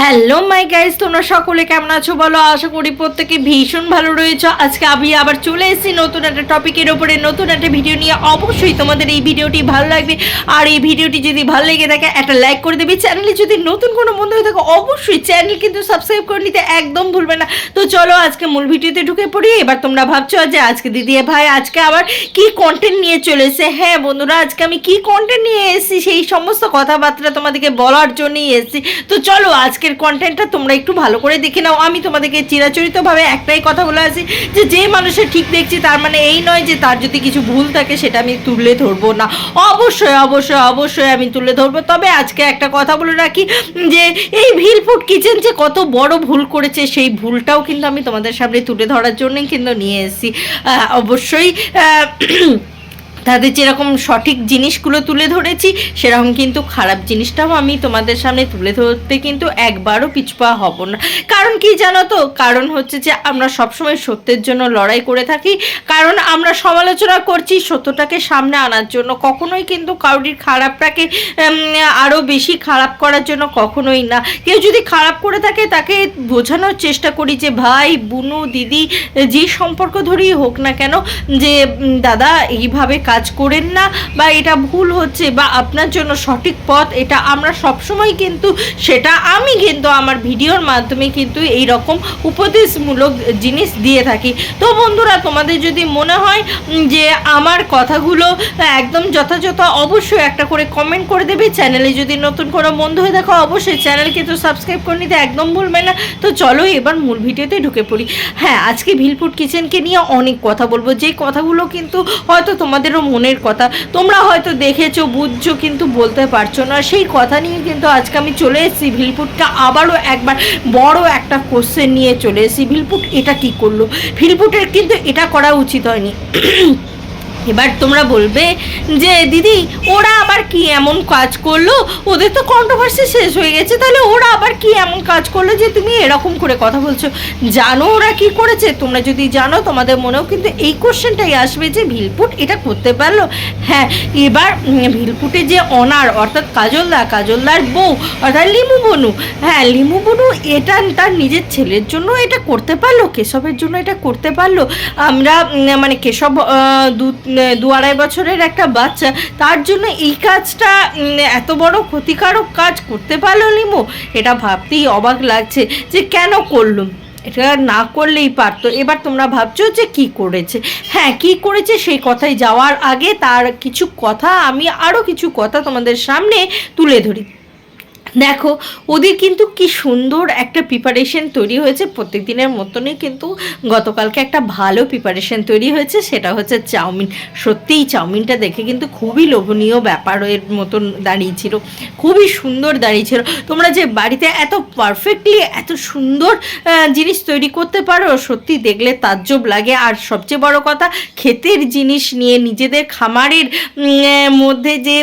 Hello my guys তোমরা সকলে কেমন আছো বলো? আশা করি প্রত্যেকে ভীষণ ভালো রয়েছে। আজকে আমি আবার চলে এসেছি নতুন একটা টপিকের ওপরে নতুন একটা ভিডিও নিয়ে অবশ্যই তোমাদের এই ভিডিওটি ভালো লাগবে। আর এই ভিডিওটি যদি ভালো লেগে থাকে, একটা লাইক করে দেবে। চ্যানেলে যদি নতুন কোনো বন্ধু হয়ে থাকে, অবশ্যই চ্যানেল কিন্তু সাবস্ক্রাইব করে নিতে একদম ভুলবে না। তো চলো, আজকে মূল ভিডিওতে ঢুকে পড়ি। এবার তোমরা ভাবছ যে আজকে দিদি ভাই আজকে আবার কি কন্টেন্ট নিয়ে চলে এসেছে? হ্যাঁ বন্ধুরা, আজকে আমি কি কন্টেন্ট নিয়ে এসেছি? সেই সমস্ত কথাবার্তা তোমাদেরকে বলার জন্যই এসেছি। তো চলো আজকের কন্টেন্টটা তোমরা একটু ভালো করে দেখে নাও। আমি তোমাদেরকে চিরাচরিতভাবে একটাই কথা বলে আসি যে যে মানুষের ঠিক দেখছি, তার মানে এই নয় যে তার যদি কিছু ভুল থাকে, সেটা আমি তুলে ধরবো না। অবশ্যই অবশ্যই অবশ্যই আমি তুলে ধরবো। তবে আজকে একটা কথা বলে রাখি যে, এই ভিলফুড কিচেন যে কত বড় ভুল করেছে, সেই ভুলটাও কিন্তু আমি তোমাদের সামনে তুলে ধরার জন্যই কিন্তু নিয়ে এসেছি। অবশ্যই তাদের যেরকম সঠিক জিনিসগুলো তুলে ধরেছি, সেরকম কিন্তু খারাপ জিনিসটাও আমি তোমাদের সামনে তুলে ধরতে কিন্তু একবারও পিছপা হব না। কারণ কি জানো তো? কারণ হচ্ছে যে আমরা সবসময় সত্যের জন্য লড়াই করে থাকি। কারণ আমরা সমালোচনা করছি সত্যটাকে সামনে আনার জন্য। কখনোই কিন্তু কারোর খারাপটাকে আরও বেশি খারাপ করার জন্য কখনোই না। কেউ যদি খারাপ করে থাকে, তাকে বোঝানোর চেষ্টা করি যে, ভাই, বুনু, দিদি, যে সম্পর্ক ধরেই হোক না কেন, যে দাদা, এইভাবে কাজ করেন না বা এটা ভুল হচ্ছে বা আপনার জন্য সঠিক পথ এটা আমরা সবসময় কিন্তু সেটা আমি কিন্তু আমার ভিডিওর মাধ্যমে কিন্তু এই রকম উপদেশমূলক জিনিস দিয়ে থাকি। তো বন্ধুরা, তোমাদের যদি মনে হয় যে আমার কথাগুলো একদম যথাযথ অবশ্যই একটা করে কমেন্ট করে দেবে। চ্যানেলে যদি নতুন কোনো বন্ধু হয়ে দেখো অবশ্যই চ্যানেল কিন্তু সাবস্ক্রাইব করে নিতে একদম ভুলবে না। তো চলো এবার মূল ভিডিওতে ঢুকে পড়ি। হ্যাঁ আজকে ভিলপুট কিচেনকে নিয়ে অনেক কথা বলব। যে কথাগুলো কিন্তু হয়তো তোমাদেরও মনের কথা। তোমরা হয়তো দেখেছ, বুঝছ, কিন্তু বলতে পারছ না। সেই কথা নিয়ে কিন্তু আজকে আমি চলে এসেছি ভিলপুটটা আবারও একবার বড় একটা কোশ্চেন নিয়ে চলে এসেছি। ভিলপুট এটা কি করল? ভিলপুটের কিন্তু এটা করা উচিত হয়নি। এবার তোমরা বলবে যে, দিদি, ওরা আবার কি এমন কাজ করল? ওদের তো কন্ট্রোভার্সি শেষ হয়ে গেছে। তাহলে ওরা আবার কি এমন কাজ করল যে, তুমি এরকম করে কথা বলছো? জানো ওরা কি করেছে? তোমরা যদি জানো, তোমাদের মনেও কিন্তু এই কোশ্চেনটাই আসবে যে, ভিলপুট এটা করতে পারল? হ্যাঁ এবার ভিলপুটে যে অনার, অর্থাৎ কাজলদা, কাজলদার বউ, অর্থাৎ লিমু বনু হ্যাঁ লিমু বনু এটা তার নিজের ছেলের জন্য এটা করতে পারল, কেশবের জন্য এটা করতে পারল। আমরা মানে কেশব দু দু আড়াই বছরের একটা বাচ্চা, তার জন্য এই কাজটা এত বড় ক্ষতিকারক কাজ করতে পারল লিমু? এটা ভাবতেই অবাক লাগছে যে কেন করলুম এটা না করলেই পারতো। এবার তোমরা ভাবছ যে কি করেছে? হ্যাঁ কি করেছে সেই কথায় যাওয়ার আগে তার কিছু কথা, আমি আরও কিছু কথা তোমাদের সামনে তুলে ধরি। দেখো, ওদের কিন্তু কি সুন্দর একটা প্রিপারেশন তৈরি হয়েছে। প্রত্যেক দিনের মতনই কিন্তু গতকালকে একটা ভালো প্রিপারেশন তৈরি হয়েছে, সেটা হচ্ছে চাউমিন। সত্যিই চাউমিনটা দেখে কিন্তু খুবই লোভনীয় ব্যাপারের মতন দাঁড়িয়েছিল খুবই সুন্দর দাঁড়িয়েছিল তোমরা যে বাড়িতে এত পারফেক্টলি এত সুন্দর জিনিস তৈরি করতে পারো সত্যি দেখলে তাজ্জব লাগে। আর সবচেয়ে বড় কথা, ক্ষেতের জিনিস নিয়ে নিজেদের খামারের মধ্যে যে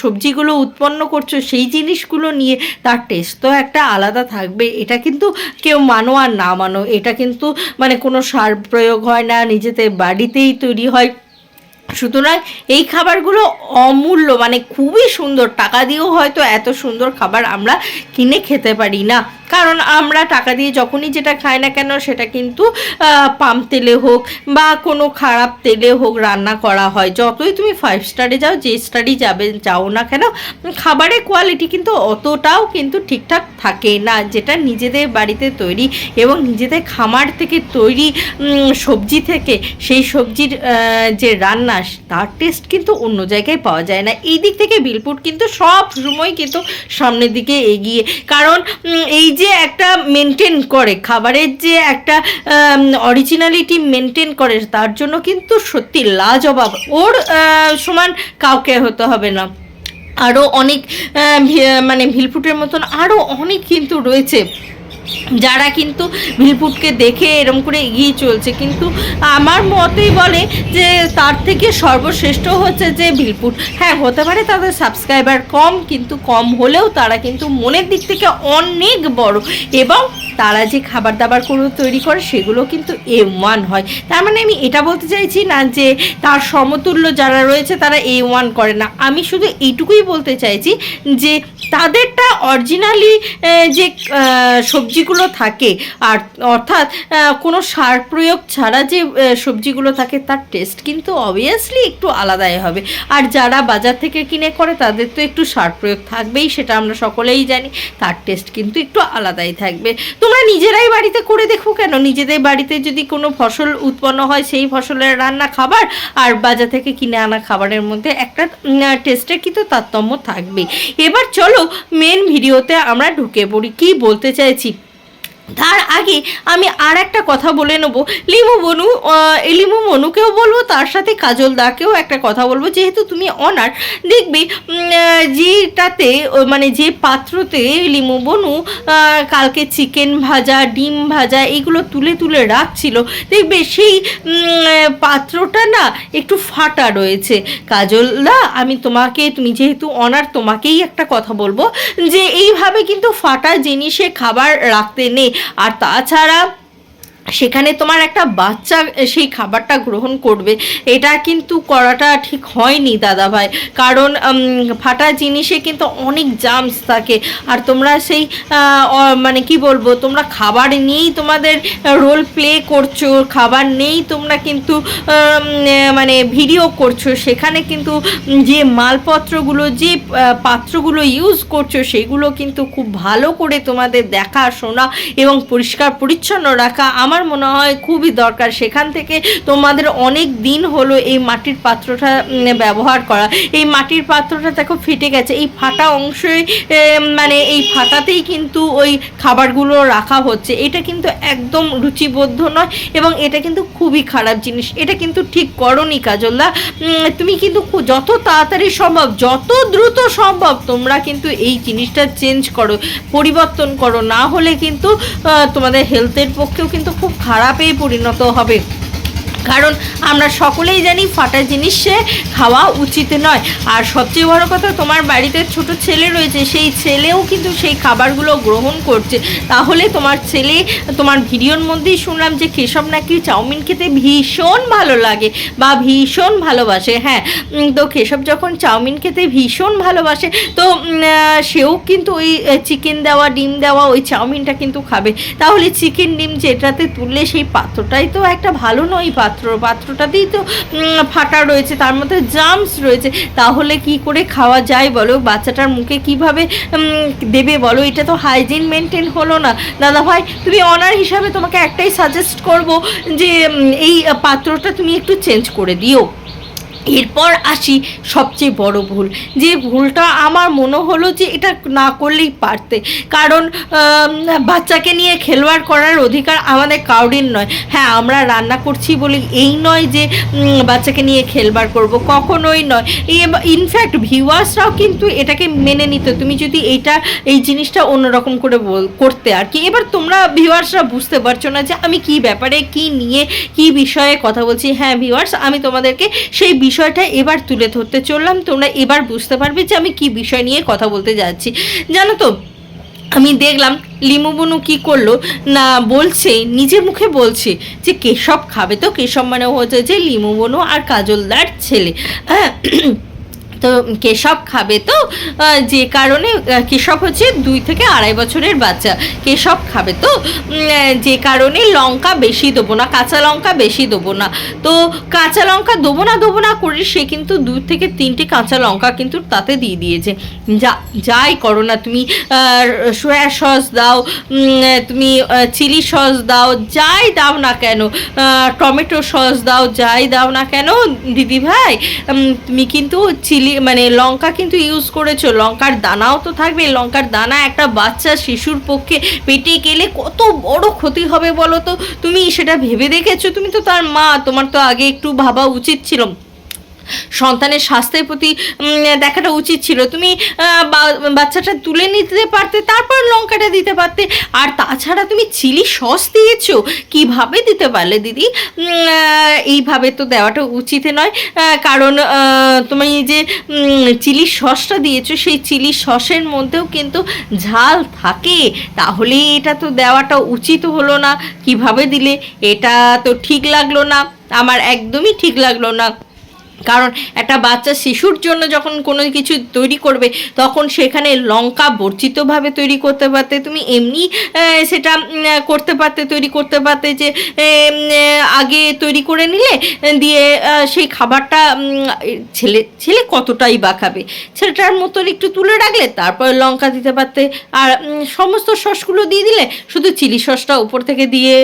সবজিগুলো উৎপন্ন করছ, সেই জিনিসগুলো নিয়ে তার টেস্ট তো একটা আলাদা থাকবে। এটা কিন্তু কেউ মানো আর না মানো, এটা কিন্তু মানে কোনো সার প্রয়োগ হয় না, নিজেদের বাড়িতেই তৈরি হয়। সুতরাং এই খাবারগুলো অমূল্য মানে খুবই সুন্দর। টাকা দিয়েও হয়তো এত সুন্দর খাবার আমরা কিনে খেতে পারি না। কারণ আমরা টাকা দিয়ে যখনই যেটা খাই না কেন সেটা কিন্তু পাম তেলে হোক বা কোনো খারাপ তেলে হোক রান্না করা হয়। যতই তুমি ফাইভ স্টারে যাও, যে স্টারই যাবে, যাও না কেন, খাবারের কোয়ালিটি কিন্তু অতটাও কিন্তু ঠিকঠাক থাকে না। যেটা নিজেদের বাড়িতে তৈরি এবং নিজেদের খামার থেকে তৈরি সবজি থেকে সেই সবজির যে রান্না, তার টেস্ট কিন্তু অন্য জায়গায় পাওয়া যায় না। এই দিক থেকে বিলপুট কিন্তু সব সময় কিন্তু সামনের দিকে এগিয়ে। কারণ এই যে একটা মেনটেন করে, খাবারের যে একটা অরিজিনালিটি মেনটেন করে, তার জন্য কিন্তু সত্যি লাজবাব। ওর সমান কাউকে হতে হবে না। আরও অনেক মানে ভিলফুটের মতন আরও অনেক কিন্তু রয়েছে। যারা কিন্তু ভিলপুটকে দেখে এরম করে এগিয়ে চলছে, কিন্তু আমার মতেই বলে যে তার থেকে সর্বশ্রেষ্ঠ হচ্ছে যে ভিলপুট। হ্যাঁ হতে পারে তাদের সাবস্ক্রাইবার কম, কিন্তু কম হলেও তারা কিন্তু মনের দিক থেকে অনেক বড় এবং তারা যে খাবার দাবারগুলো তৈরি করে, সেগুলো কিন্তু এ ওয়ান হয়। তার মানে আমি এটা বলতে চাইছি না যে তার সমতুল্য যারা রয়েছে, তারা এ ওয়ান করে না। আমি শুধু এইটুকুই বলতে চাইছি যে তাদেরটা অরিজিনালি যে সবজিগুলো থাকে, আর অর্থাৎ কোনো সার প্রয়োগ ছাড়া যে সবজিগুলো থাকে, তার টেস্ট কিন্তু অবভিয়াসলি একটু আলাদাই হবে। আর যারা বাজার থেকে কিনে করে, তাদের তো একটু সার প্রয়োগ থাকবেই, সেটা আমরা সকলেই জানি। তার টেস্ট কিন্তু একটু আলাদাই থাকবে। তোমরা নিজেরাই বাড়িতে করে দেখো কেন? নিজেদের বাড়িতে যদি কোনো ফসল উৎপন্ন হয়, সেই ফসলের রান্না খাবার আর বাজার থেকে কিনে আনা খাবারের মধ্যে একটা টেস্টের কিন্তু তারতম্য থাকবে এবার চলো মেন ভিডিওতে আমরা ঢুকে পড়ি। কি বলতে চাইছি? তার আগে আমি আর একটা কথা বলে নেব। লিমু বনু লিমু মনুকেও বলব, তার সাথে কাজল দাকেও একটা কথা বলব। যেহেতু তুমি অনার, দেখবে যেটাতে মানে যে পাত্রতে লিমু বনু কালকে চিকেন ভাজা, ডিম ভাজা, এগুলো তুলে তুলে রাখছিল, দেখবে সেই পাত্রটা না একটু ফাটা রয়েছে। কাজল দা, আমি তোমাকে, তুমি যেহেতু অনার, তোমাকেই একটা কথা বলব, যে এইভাবে কিন্তু ফাটা জিনিসে খাবার রাখতে নেই। আর তাছাড়া সেখানে তোমার একটা বাচ্চা সেই খাবারটা গ্রহণ করবে। এটা কিন্তু করাটা ঠিক হয়নি দাদা ভাই কারণ ফাটা জিনিসে কিন্তু অনেক জামস থাকে। আর তোমরা সেই মানে কি বলব, তোমরা খাবার নিয়েই তোমাদের রোল প্লে করছ, খাবার নেই তোমরা কিন্তু মানে ভিডিও করছ। সেখানে কিন্তু যে মালপত্রগুলো, যে পাত্রগুলো ইউজ করছ, সেগুলো কিন্তু খুব ভালো করে তোমাদের দেখা, শোনা এবং পরিষ্কার পরিচ্ছন্ন রাখা আমার মনে হয় খুবই দরকার। সেখান থেকে তোমাদের অনেক দিন হলো এই মাটির পাত্রটা ব্যবহার করা। এই মাটির পাত্রটা দেখো ফেটে গেছে। এই ফাটা অংশে মানে এই ফাটাতেই কিন্তু ওই খাবারগুলো রাখা হচ্ছে। এটা কিন্তু একদম রুচিবদ্ধ নয় এবং এটা কিন্তু খুবই খারাপ জিনিস। এটা কিন্তু ঠিক করনি কাজলদা। তুমি কিন্তু যত তাড়াতাড়ি সম্ভব, যত দ্রুত সম্ভব তোমরা কিন্তু এই জিনিসটা চেঞ্জ করো, পরিবর্তন করো। না হলে কিন্তু তোমাদের হেলথের পক্ষেও কিন্তু খুব খারাপেই পরিণত হবে। কারণ আমরা সকলেই জানি ফাটা জিনিস খাওয়া উচিত নয়। আর সবচেয়ে বড় কথা, তোমার বাড়িতে ছোট ছেলে রয়েছে, সেই ছেলেও কিন্তু সেই খাবারগুলো গ্রহণ করছে। তাহলে তোমার ছেলে, তোমার ভিডিওর মধ্যেই শুনলাম যে কেশব নাকি চাউমিন খেতে ভীষণ ভালো লাগে বা ভীষণ ভালোবাসে। হ্যাঁ তো কেশব যখন চাউমিন খেতে ভীষণ ভালোবাসে, তো সেও কিন্তু ওই চিকেন দেওয়া, ডিম দেওয়া, ওই চাউমিনটা কিন্তু খাবে। তাহলে চিকেন, ডিম যেটাতে তুললে সেই পাত্রটাই তো একটা ভালো নয় পাত্র। পাত্রটাতেই তো ফাটা রয়েছে, তার মধ্যে জামস রয়েছে। তাহলে কি করে খাওয়া যায় বলো? বাচ্চাটার মুখে কীভাবে দেবে বলো? এটা তো হাইজিন মেনটেন হলো না। দাদা ভাই তুমি অনার হিসাবে তোমাকে একটাই সাজেস্ট করব যে এই পাত্রটা তুমি একটু চেঞ্জ করে দিও। এরপর আসি সবচেয়ে বড় ভুল। যে ভুলটা আমার মনে হলো যে এটা না করলেই পারতে। কারণ বাচ্চাকে নিয়ে খেলোয়াড় করার অধিকার আমাদের কাউরির নয়। হ্যাঁ আমরা রান্না করছি বলে এই নয় যে বাচ্চাকে নিয়ে খেলবার করব, কখনোই নয়। ইনফ্যাক্ট ভিউয়ার্সরাও কিন্তু এটাকে মেনে নিত। তুমি যদি এইটা, এই জিনিসটা অন্যরকম করে করতে আর কি। এবার তোমরা ভিউয়ার্সরা বুঝতে পারছ না যে আমি কি ব্যাপারে, কি নিয়ে, কি বিষয়ে কথা বলছি। হ্যাঁ ভিউয়ার্স আমি তোমাদেরকে সেই বিষয়টা এবার তুলে ধরতে চললাম। তোমরা এবার বুঝতে পারবে যে আমি কি বিষয় নিয়ে কথা বলতে যাচ্ছি। জানো তো, আমি দেখলাম লিমু বনু কি করল? না, বলছে নিজের মুখে বলছে যে কেশব খাবে তো? কেশব মানে হচ্ছে যে লিমু বনু আর কাজলদার ছেলে। হ্যাঁ তো কেশব খাবে তো যে কারণে কেশব হচ্ছে দুই থেকে আড়াই বছরের বাচ্চা। কেশব খাবে তো যে কারণে লঙ্কা বেশি দেবো না, কাঁচা লঙ্কা বেশি দেবো না। তো কাঁচা লঙ্কা দেবো না দেবো না করে সে কিন্তু দুই থেকে তিনটে কাঁচা লঙ্কা কিন্তু তাতে দিয়ে দিয়েছে। যা, যাই করো না তুমি সোয়া সস দাও তুমি চিলি সস দাও, যাই দাও না কেন টমেটো সস দাও, যাই দাও না কেন, দিদি ভাই তুমি কিন্তু চিলি মানে লঙ্কা কিন্তু ইউজ করেছ, লঙ্কার দানাও তো থাকবে, লঙ্কার দানা একটা বাচ্চা শিশুর পক্ষে পেটে গেলে কত বড় ক্ষতি হবে বলো তো? তুমি সেটা ভেবে দেখেছ? তুমি তো তার মা, তোমার তো আগে একটু ভাবা উচিত ছিল। সন্তানের স্বাস্থ্যের প্রতি দেখাটা উচিত ছিল। তুমি বাচ্চাটা তুলে নিতে পারতে, তারপর লঙ্কাটা দিতে পারতে। আর তাছাড়া তুমি চিলি সস দিয়েছ, কীভাবে দিতে পারলে দিদি? এইভাবে তো দেওয়াটা উচিত নয়। কারণ তুমি যে চিলি সসটা দিয়েছ, সেই চিলি সসের মধ্যেও কিন্তু ঝাল থাকে। তাহলে এটা তো দেওয়াটা উচিত হলো না। কীভাবে দিলে? এটা তো ঠিক লাগল না। আমার একদমই ঠিক লাগল না। কারণ একটা বাচ্চা শিশুর জন্য যখন কোনো কিছু তৈরি করবে, তখন সেখানে লঙ্কা বর্জিতভাবে তৈরি করতে পারতে, তুমি এমনি সেটা করতে পারতে, তৈরি করতে পারতে যে আগে তৈরি করে নিলে দিয়ে সেই খাবারটা ছেলে ছেলে কতটাই বা খাবে? ছেলেটার মতন একটু তুলে রাখলে, তারপর লঙ্কা দিতে পারতে, আর সমস্ত সসগুলো দিয়ে দিলে, শুধু চিলি সসটা উপর থেকে দিয়ে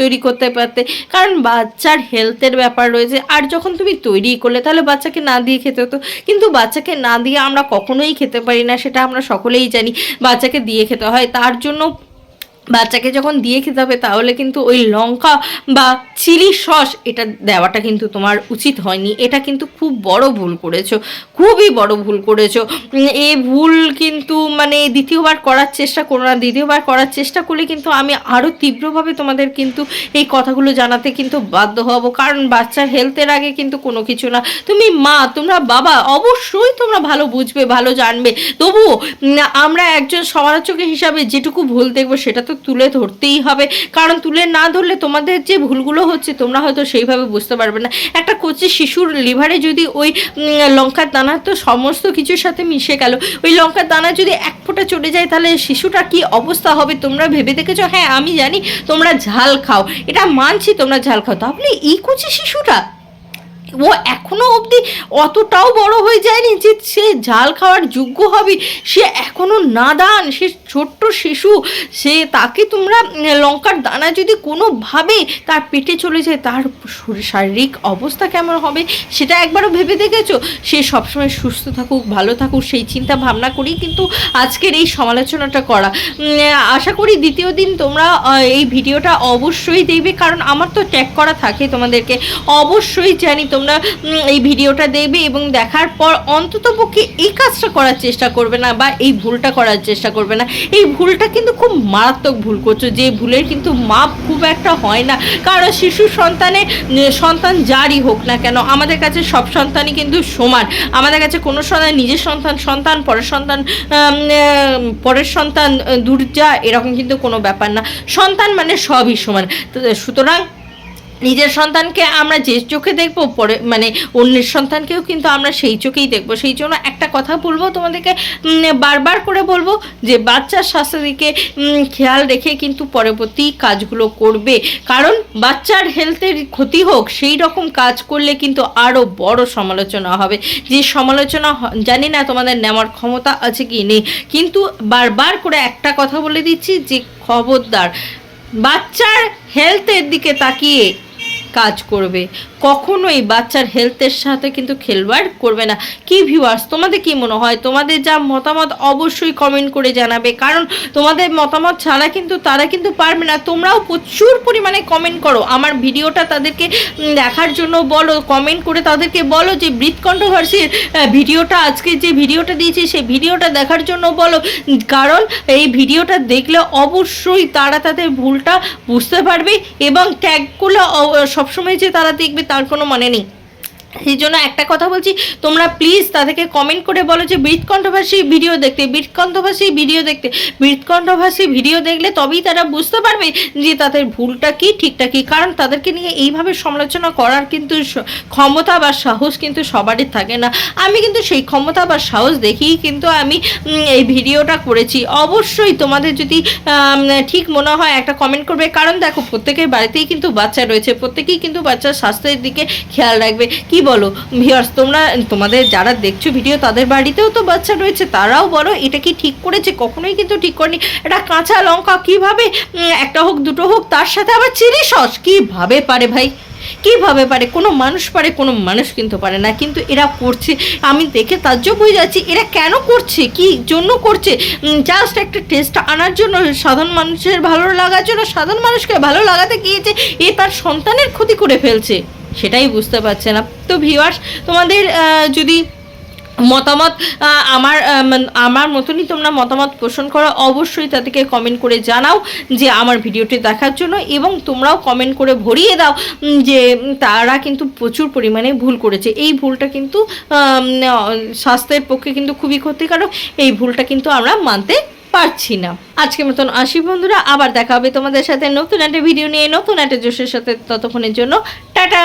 তৈরি করতে পারতে। কারণ বাচ্চার হেলথের ব্যাপার রয়েছে, আর যখন তুমি তৈরি করলে তাহলে বাচ্চাকে না দিয়ে খেতে হতো। কিন্তু বাচ্চাকে না দিয়ে আমরা কখনোই খেতে পারি না, সেটা আমরা সকলেই জানি। বাচ্চাকে দিয়ে খেতে হয়, তার জন্য বাচ্চাকে যখন দিয়ে খেতে হবে, তাহলে কিন্তু ওই লঙ্কা বা চিলি সস এটা দেওয়াটা কিন্তু তোমার উচিত হয়নি। এটা কিন্তু খুব বড় ভুল করেছ, খুবই বড় ভুল করেছ। এ ভুল কিন্তু মানে দ্বিতীয়বার করার চেষ্টা করো না, দ্বিতীয়বার করার চেষ্টা করলে কিন্তু আমি আরও তীব্রভাবে তোমাদের কিন্তু এই কথাগুলো জানাতে কিন্তু বাধ্য হব। কারণ বাচ্চার হেলথের আগে কিন্তু কোনো কিছু না। তুমি মা, তোমরা বাবা, অবশ্যই তোমরা ভালো বুঝবে, ভালো জানবে। তবুও আমরা একজন সমালোচক হিসাবে যেটুকু ভুল দেখব, সেটা তো তুলে ধরতেই হবে। কারণ তুলে না ধরলে তোমাদের যে ভুলগুলো হচ্ছে, তোমরা হয়তো সেইভাবে বুঝতে পারবে না। একটা কচি শিশুর লিভারে যদি ওই লঙ্কার দানা তো সমস্ত কিছুর সাথে মিশে গেল, ওই লঙ্কার দানা যদি এক ফোঁটা চলে যায়, তাহলে শিশুটা কি অবস্থা হবে? তোমরা ভেবে দেখেছ? হ্যাঁ আমি জানি। তোমরা ঝাল খাও। এটা মানছি তোমরা ঝাল খাও। তাহলে এই কচি শিশুটা ও এখনও অবধি অতটাও বড় হয়ে যায়নি যে সে ঝাল খাওয়ার যোগ্য হবে। সে এখনও নাদান, সে ছোট্ট শিশু। সে তাকে তোমরা লঙ্কার দানা যদি কোনোভাবে তার পেটে চলে যায়, তার শারীরিক অবস্থা কেমন হবে সেটা একবারও ভেবে দেখেছ? সে সবসময় সুস্থ থাকুক, ভালো থাকুক, সেই চিন্তা ভাবনা করেই কিন্তু আজকের এই সমালোচনাটা করা। আশা করি দ্বিতীয় দিন তোমরা এই ভিডিওটা অবশ্যই দেখবে, কারণ আমার তো ট্যাগ করা থাকে তোমাদেরকে। অবশ্যই জানি তোমরা উম, এই ভিডিওটা দেখবে এবং দেখার পর অন্তত পক্ষে এই কাজটা করার চেষ্টা করবে না বা এই ভুলটা করার চেষ্টা করবে না। এই ভুলটা কিন্তু খুব মারাত্মক ভুল করছ। যে ভুলের কিন্তু মাপ খুব একটা হয় না। কারণ শিশু সন্তানে সন্তান যারই হোক না কেন আমাদের কাছে সব সন্তানই কিন্তু সমান। আমাদের কাছে কোনো সন্তান নিজের সন্তান সন্তান পরের সন্তান পরের সন্তান আহ, দূর যা এরকম কিন্তু কোনো ব্যাপার না। সন্তান মানে সবই সমান। সুতরাং নিজের সন্তানকে আমরা যে চোখে দেখব, পরে মানে অন্যের সন্তানকেও কিন্তু আমরা সেই চোখেই দেখব। সেই জন্য একটা কথা বলব তোমাদেরকে বারবার করে বলব যে বাচ্চার স্বাস্থ্যের দিকে খেয়াল রেখে কিন্তু পরবর্তী কাজগুলো করবে। কারণ বাচ্চার হেলথের ক্ষতি হোক, সেই রকম কাজ করলে কিন্তু আরও বড় সমালোচনা হবে। যে সমালোচনা জানি না তোমাদের নেওয়ার ক্ষমতা আছে কি নেই, কিন্তু বারবার করে একটা কথা বলে দিচ্ছি যে খবরদার, বাচ্চার হেলথের দিকে তাকিয়ে কাজ করবে। কখনোই বাচ্চার হেলথের সাথে কিন্তু খেলবাড় করবে না। কি ভিউয়ার্স তোমাদের কি মনে হয়? তোমাদের যা মতামত অবশ্যই কমেন্ট করে জানাবে। কারণ তোমাদের মতামত ছাড়া কিন্তু তারা কিন্তু পারবে না। তোমরাও প্রচুর পরিমাণে কমেন্ট করো। আমার ভিডিওটা তাদেরকে দেখার জন্য বলো কমেন্ট করে তাদেরকে বলো যে ব্রিথ কন্ট্রোভার্সির ভিডিওটা, আজকে যে ভিডিওটা দিয়েছি, সেই ভিডিওটা দেখার জন্য বলো। কারণ এই ভিডিওটা দেখলে অবশ্যই তারা তাদের ভুলটা বুঝতে পারবে এবং ট্যাগগুলো সবসময় যে তারা দেখবে তার কোনো মানে নেই। সেই জন্য একটা কথা বলছি, তোমরা প্লিজ তাদেরকে কমেন্ট করে বলো যে ব্রিথ কন্ট্রোভার্সি ভিডিও দেখতে ব্রিথ কন্ট্রোভার্সি ভিডিও দেখতে। ব্রিথ কন্ট্রোভার্সি ভিডিও দেখলে তবেই তারা বুঝতে পারবে যে তাদের ভুলটা কি, ঠিকটা কি। কারণ তাদেরকে নিয়ে এইভাবে সমালোচনা করার কিন্তু ক্ষমতা বা সাহস কিন্তু সবারই থাকে না। আমি কিন্তু সেই ক্ষমতা বা সাহস দেখেই কিন্তু আমি এই ভিডিওটা করেছি। অবশ্যই তোমাদের যদি ঠিক মনে হয় একটা কমেন্ট করবে। কারণ দেখো, প্রত্যেকের বাড়িতেই কিন্তু বাচ্চা রয়েছে। প্রত্যেকেই কিন্তু বাচ্চার স্বাস্থ্যের দিকে খেয়াল রাখবে। কি বলো? ভিউয়ার্স তোমরা, তোমাদের যারা দেখছ ভিডিও তাদের বাড়িতেও তো বাচ্চা রয়েছে, তারাও বলো, এটা কি ঠিক করেছে? কখনোই কিন্তু ঠিক করেনি। এটা কাঁচা লঙ্কা, কীভাবে একটা হোক, দুটো হোক, তার সাথে আবার চিলি সস? কীভাবে পারে ভাই? কীভাবে পারে? কোনো মানুষ পারে, কোনো মানুষ কিন্তু পারে না, কিন্তু এরা করছে। আমি দেখে তাজ্জব হয়ে যাচ্ছি, এরা কেন করছে? কি জন্য করছে? জাস্ট একটা টেস্ট আনার জন্য, সাধারণ মানুষের ভালো লাগার জন্য, সাধারণ মানুষকে ভালো লাগাতে গিয়েছে, এ তার সন্তানের ক্ষতি করে ফেলছে। সেটাই বুঝতে পারছে না। তো ভিউয়ার্স তোমাদের যদি মতামত আমার আমার মতনই তোমরা মতামত পোষণ করো, অবশ্যই তাদেরকে কমেন্ট করে জানাও যে আমার ভিডিওটি দেখার জন্য এবং তোমরাও কমেন্ট করে ভরিয়ে দাও যে তারা কিন্তু প্রচুর পরিমাণে ভুল করেছে। এই ভুলটা কিন্তু স্বাস্থ্যের পক্ষে কিন্তু খুবই ক্ষতিকারক। এই ভুলটা কিন্তু আমরা মানতে পারছি না। আজকে মতন আসি বন্ধুরা, আবার দেখা হবে তোমাদের সাথে নতুন একটা ভিডিও নিয়ে, নতুন একটা জোশের সাথে ততক্ষণের জন্য। টাটা!